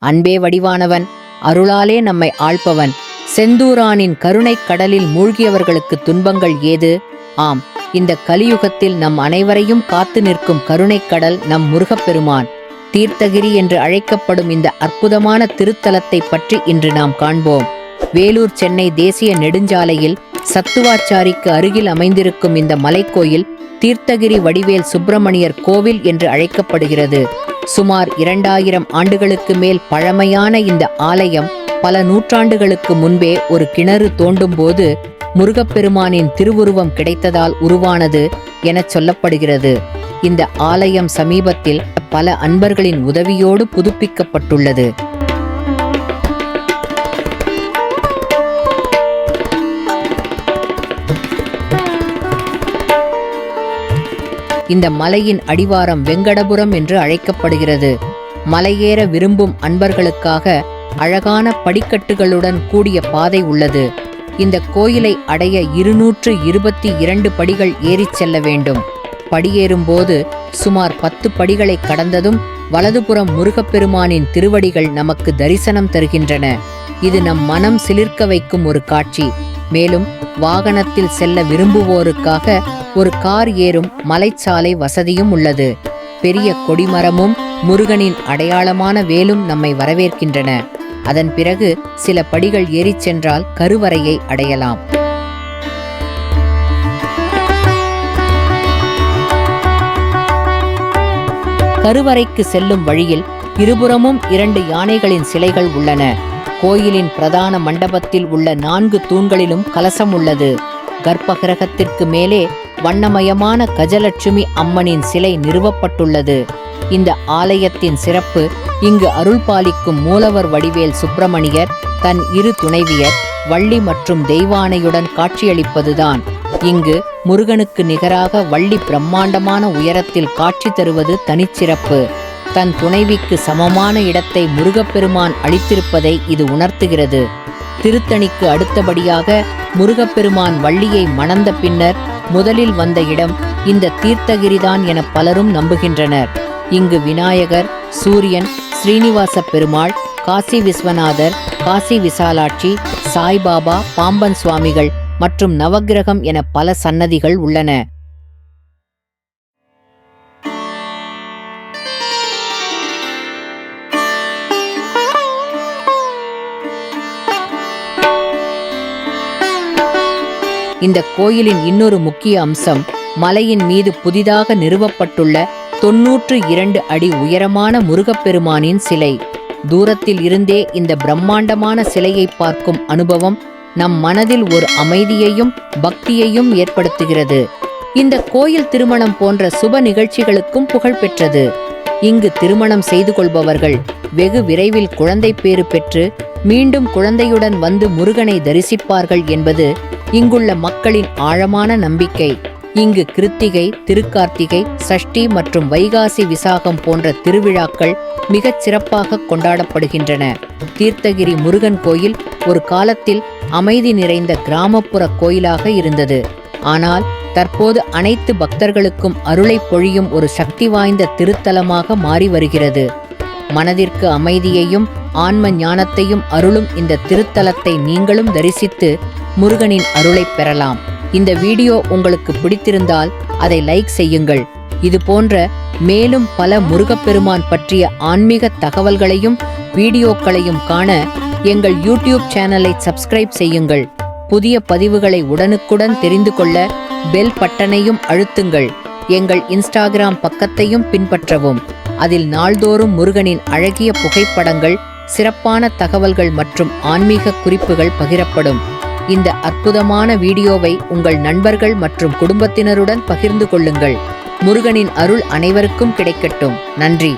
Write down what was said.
அன்பே வடிவானவன் அருளாலே நம்மை ஆள்பவன். செந்தூரானின் கருணைக் கடலில் மூழ்கியவர்களுக்கு துன்பங்கள் ஏது? ஆம் இந்த கலியுகத்தில் நம் அனைவரையும் காத்து நிற்கும் கருணைக் கடல் நம் முருகப்பெருமான். தீர்த்தகிரி என்று அழைக்கப்படும் இந்த அற்புதமான திருத்தலத்தை பற்றி இன்று நாம் காண்போம். வேலூர் சென்னை தேசிய நெடுஞ்சாலையில் சத்துவாச்சாரிக்கு அருகில் அமைந்திருக்கும் இந்த மலைக்கோயில் தீர்த்தகிரி வடிவேல் சுப்பிரமணியர் கோவில் என்று அழைக்கப்படுகிறது. சுமார் இரண்டாயிரம் ஆண்டுகளுக்கு மேல் பழமையான இந்த ஆலயம் பல நூற்றாண்டுகளுக்கு முன்பே ஒரு கிணறு தோண்டும்போது முருகப்பெருமானின் திருவுருவம் கிடைத்ததால் உருவானது எனச் சொல்லப்படுகிறது. இந்த ஆலயம் சமீபத்தில் பல அன்பர்களின் உதவியோடு புதுப்பிக்கப்பட்டுள்ளது. இந்த மலையின் அடிவாரம் வெங்கடபுரம் என்று அழைக்கப்படுகிறது. மலையேற விரும்பும் அன்பர்களுக்காக அழகான படிக்கட்டுகளுடன் கூடிய பாதை உள்ளது. இந்த கோயிலை அடைய இருநூற்று இருபத்தி இரண்டு படிகள் ஏறிச் செல்ல வேண்டும். படியேறும்போது சுமார் பத்து படிகளை கடந்ததும் வலதுபுறம் முருகப்பெருமானின் திருவடிகள் நமக்கு தரிசனம் தருகின்றன. இது நம் மனம் சிலிர்க்க வைக்கும் ஒரு காட்சி. மேலும் வாகனத்தில் செல்ல விரும்புவோருக்காக ஒரு கார் ஏறும் மலைச்சாலை வசதியும் உள்ளது. பெரிய கொடிமரமும் முருகனின் அடையாளமான வேலும் நம்மை வரவேற்கின்றன. அதன் பிறகு சில படிகள் ஏறிச் சென்றால் கருவறையை அடையலாம். கருவறைக்கு செல்லும் வழியில் இருபுறமும் இரண்டு யானைகளின் சிலைகள் உள்ளன. கோயிலின் பிரதான மண்டபத்தில் உள்ள நான்கு தூண்களிலும் கலசம் உள்ளது. கர்ப்பகிரகத்திற்கு மேலே வண்ணமயமான கஜலட்சுமி அம்மனின் சிலை நிறுவப்பட்டுள்ளது. இந்த ஆலயத்தின் சிறப்பு இங்கு அருள் பாலிக்கும் மூலவர் வடிவேல் சுப்பிரமணியர் தன் இரு துணைவியர் வள்ளி மற்றும் தெய்வானையுடன் காட்சியளிப்பதுதான். இங்கு முருகனுக்கு நிகராக வள்ளி பிரம்மாண்டமான உயரத்தில் காட்சி தருவது தனிச்சிறப்பு. தன் துணைவிக்கு சமமான இடத்தை முருகப்பெருமான் அளித்திருப்பதை இது உணர்த்துகிறது. திருத்தணிக்கு அடுத்தபடியாக முருகப்பெருமான் வள்ளியை மணந்த பின்னர் முதலில் வந்த இடம் இந்த தீர்த்தகிரிதான் என பலரும் நம்புகின்றனர். இங்கு விநாயகர் சூரியன் ஸ்ரீனிவாச பெருமாள் காசி விஸ்வநாதர் காசி விசாலாட்சி சாய்பாபா பாம்பன் சுவாமிகள் மற்றும் நவக்கிரகம் என பல சன்னதிகள் உள்ளன. இந்த கோயிலின் இன்னொரு முக்கிய அம்சம் மலையின் மீது புதிதாக நிறுவப்பட்டுள்ள தொன்னூற்று இரண்டு அடி உயரமான முருகப்பெருமானின் சிலை. தூரத்தில் இருந்தே இந்த பிரம்மாண்டமான சிலையை பார்க்கும் அனுபவம் நம் மனதில் ஒரு அமைதியையும் பக்தியையும் ஏற்படுத்துகிறது. இந்த கோயில் திருமணம் போன்ற சுப நிகழ்ச்சிகளுக்கும் புகழ் பெற்றது. இங்கு திருமணம் செய்து கொள்பவர்கள் வெகு விரைவில் குழந்தை பேறு பெற்று மீண்டும் குழந்தையுடன் வந்து முருகனை தரிசிப்பார்கள் என்பது இங்குள்ள மக்களின் ஆழமான நம்பிக்கை இங்கு கிருத்திகை திருக்கார்த்திகை சஷ்டி மற்றும் வைகாசி விசாகம் போன்ற திருவிழாக்கள் மிகச் சிறப்பாக கொண்டாடப்படுகின்றன. தீர்த்தகிரி முருகன் கோயில் ஒரு காலத்தில் அமைதி நிறைந்த கிராமப்புற கோயிலாக இருந்தது. ஆனால் தற்போது அனைத்து பக்தர்களுக்கும் அருளை பொழியும் ஒரு சக்தி வாய்ந்த திருத்தலமாக மாறி வருகிறது. மனதிற்கு அமைதியையும் ஆன்ம ஞானத்தையும் அருளும் இந்த திருத்தலத்தை நீங்களும் தரிசித்து முருகனின் அருளை பெறலாம். இந்த வீடியோ உங்களுக்கு பிடித்திருந்தால் அதை லைக் செய்யுங்கள். இது போன்ற மேலும் பல முருகப்பெருமான் பற்றிய ஆன்மீக தகவல்களையும் வீடியோக்களையும் காண எங்கள் யூடியூப் சேனலை சப்ஸ்கிரைப் செய்யுங்கள். புதிய பதிவுகளை உடனுக்குடன் தெரிந்து கொள்ள பெல் பட்டனையும் அழுத்துங்கள். எங்கள் இன்ஸ்டாகிராம் பக்கத்தையும் பின்பற்றவும். அதில் நாள்தோறும் முருகனின் அழகிய புகைப்படங்கள் சிறப்பான தகவல்கள் மற்றும் ஆன்மீக குறிப்புகள் பகிரப்படும். இந்த அற்புதமான வீடியோவை உங்கள் நண்பர்கள் மற்றும் குடும்பத்தினருடன் பகிர்ந்து கொள்ளுங்கள். முருகனின் அருள் அனைவருக்கும் கிடைக்கட்டும். நன்றி.